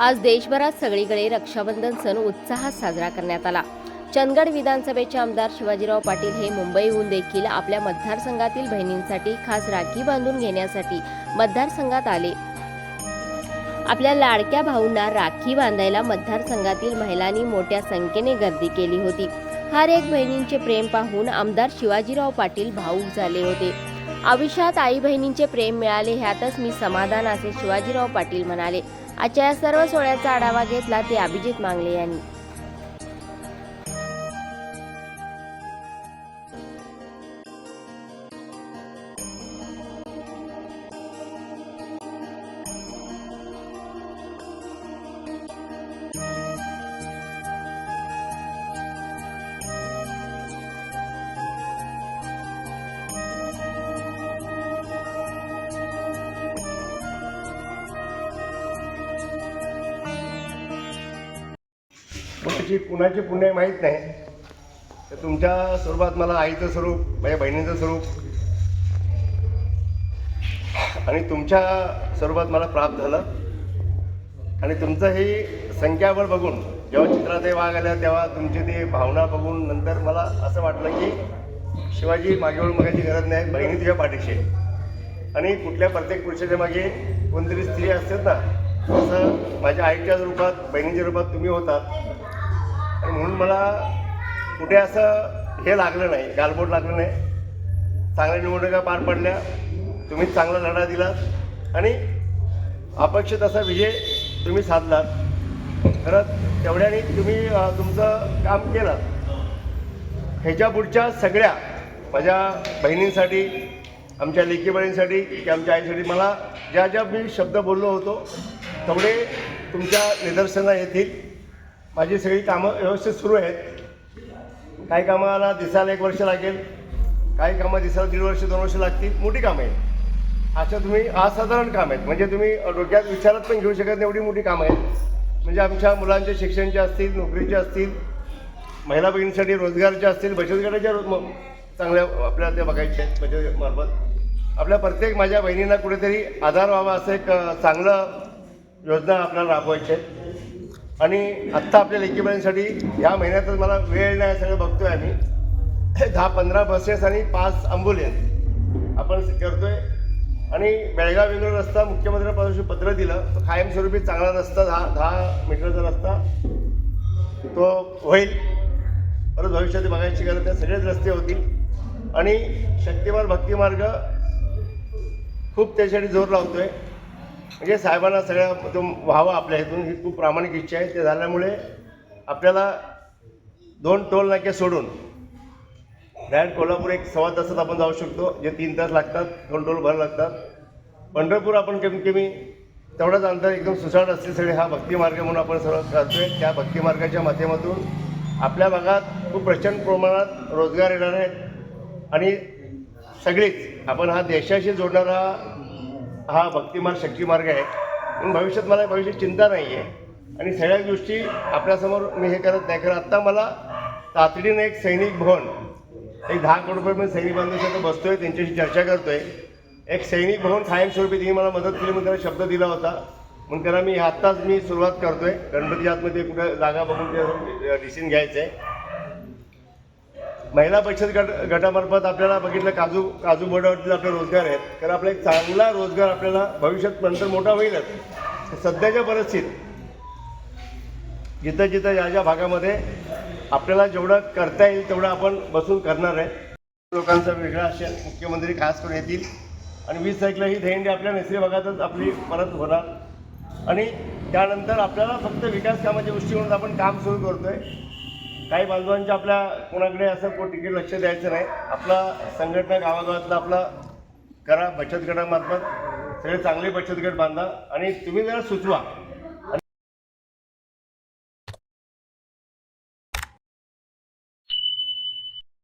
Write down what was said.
आज देशभरात सगळीकडे रक्षाबंधन सण उत्साहात साजरा करण्यात आला. चंदगड विधानसभेचे आमदार शिवाजीराव पाटील हे मुंबईहून देखील आपल्या मतदारसंघातील बहिणींसाठी खास राखी बांधून घेण्यासाठी मतदारसंघात आले. आपल्या लाडक्या भाऊंना राखी बांधायला मतदारसंघातील महिलांनी मोठ्या संख्येने गर्दी केली होती. हर एक बहिणींचे प्रेम पाहून आमदार शिवाजीराव पाटील भाऊक झाले होते. आयुष्यात आई बहिणींचे प्रेम मिळाले ह्यातच मी समाधान असे शिवाजीराव पाटील म्हणाले. आजच्या या सर्व सोहळ्याचा आढावा घेतला ते अभिजित मांगले यांनी. कुणाची कुणाचे पुण्य माहीत नाही. तर तुमच्या स्वरूपात मला आईचं स्वरूप माझ्या बहिणीचं स्वरूप आणि तुमच्या स्वरूपात मला प्राप्त झालं. आणि तुमचं ही संख्याबळ बघून जेव्हा चित्रात ते वाघ आल्या तेव्हा तुमची ती भावना बघून नंतर मला असं वाटलं की शिवाजी मागेवर बघायची गरज नाही बहिणी तुझ्या पाठीशी आणि कुठल्या प्रत्येक पुरुषाच्या मागे कोणतरी स्त्री असतात ना तसं माझ्या आईच्या रूपात बहिणीच्या रूपात तुम्ही होतात. आणि म्हणून मला कुठे असं हे लागलं नाही गालबोट लागलं नाही. चांगल्या निवडणुका पार पडल्या. तुम्ही चांगला लढा दिलात. आणि अपेक्षित असा विजय तुम्ही साधलात. खरंच तेवढ्याने तुम्ही तुमचं काम केलं. ह्याच्या पुढच्या सगळ्या माझ्या बहिणींसाठी आमच्या लेखी बहिणींसाठी की आमच्या आईसाठी मला ज्या ज्या मी शब्द बोललो होतो तेवढे तुमच्या निदर्शना येतील. माझी सगळी कामं व्यवस्थित सुरू आहेत. काही कामाला दिसायला एक वर्ष लागेल काही कामं दिसायला दीड वर्ष दोन वर्ष लागतील. मोठी कामं आहेत. अशा तुम्ही असाधारण काम आहेत. म्हणजे तुम्ही डोक्यात विचारात पण घेऊ शकत नाही एवढी मोठी कामं आहेत. म्हणजे आमच्या मुलांचे शिक्षणचे असतील नोकरीचे असतील महिला भगिनींसाठी रोजगारचे असतील बचत गटाच्या चांगल्या आपल्याला ते बघायचे आहेत बचत मार्फत आपल्या प्रत्येक माझ्या बहिणींना कुठेतरी आधार व्हावा असं एक चांगलं योजना आपल्याला राबवायची आहे. आणि आत्ता आपल्या लेकीबाईंसाठी ह्या महिन्यातच मला वेळ नाही सगळं बघतोय आम्ही. दहा पंधरा बसेस आणि पाच ॲम्ब्युलन्स आपण करतोय. आणि बेळगाव वेगळा रस्ता मुख्यमंत्र्यांपासून पत्र दिलं. तो कायमस्वरूपी चांगला रस्ता दहा दहा मीटरचा रस्ता. तो होईल. परत भविष्यात बघायची गरज नाही. सगळेच रस्ते होतील. आणि शक्तिमान भक्तिमार्ग खूप त्याच्यासाठी जोर लावतोय. म्हणजे साहेबांना सगळ्या तो व्हावा आपल्या इथून. ही खूप प्रामाणिक इच्छा आहे. ते झाल्यामुळे आपल्याला दोन टोल नाके सोडून डायरेक्ट कोल्हापूर एक सव्वा तासात आपण जाऊ शकतो. जे तीन तास लागतात दोन टोल भर लागतात. पंढरपूर आपण कमी कमी तेवढंच अंतर एकदम सुसाट असते सगळे. हा भक्तिमार्ग म्हणून आपण सर्व करतोय. त्या भक्तिमार्गाच्या माध्यमातून आपल्या भागात खूप प्रचंड प्रमाणात रोजगार येणार आहेत. आणि सगळीच आपण हा देशाशी जोडणारा हा भक्तिमार्ग शक्तिमार्ग आहे. म्हणून भविष्यात मला भविष्यात चिंता नाही आहे आणि सगळ्या गोष्टी आपल्यासमोर मी हे करत नाही. कारण आत्ता मला तातडीने एक सैनिक भवन एक दहा करोड रुपये मी सैनिक बांधण्यासाठी बसतोय त्यांच्याशी चर्चा करतोय. एक सैनिक भवन कायमस्वरूपी त्यांनी मला मदत केली म्हणून त्याला शब्द दिला होता. म्हणून त्याला मी आत्ताच मी सुरुवात करतोय. गणपती आतमध्ये कुठं जागा बघून ते डिसिजन घ्यायचं आहे महिला बचत गट गटामार्फत आपल्याला बघितलं काजू काजू बोर्डावरती आपले रोजगार आहेत कारण आपला एक चांगला रोजगार आपल्याला भविष्यात नंतर मोठा होईलच सध्याच्या परिस्थितीत जिथं जिथं ज्या ज्या भागामध्ये आपल्याला जेवढं करता येईल तेवढं आपण बसून करणार आहे. लोकांचा वेगळा असेल मुख्यमंत्री खास करून येतील. आणि वीस तारखेला ही धेंडी आपल्या नैसर्गिक भागातच आपली परत होणार. आणि त्यानंतर आपल्याला फक्त विकास कामाच्या दृष्टीकोनात आपण काम सुरू करतोय. काही बांधवांच्या आपल्या कोणाकडे असं को तिकीट लक्ष द्यायचं नाही. आपला संघटना गावागावातला आपला करा बचत गटामार्फत. सगळे चांगले बचत गट बांधा आणि तुम्ही जरा सुचवा.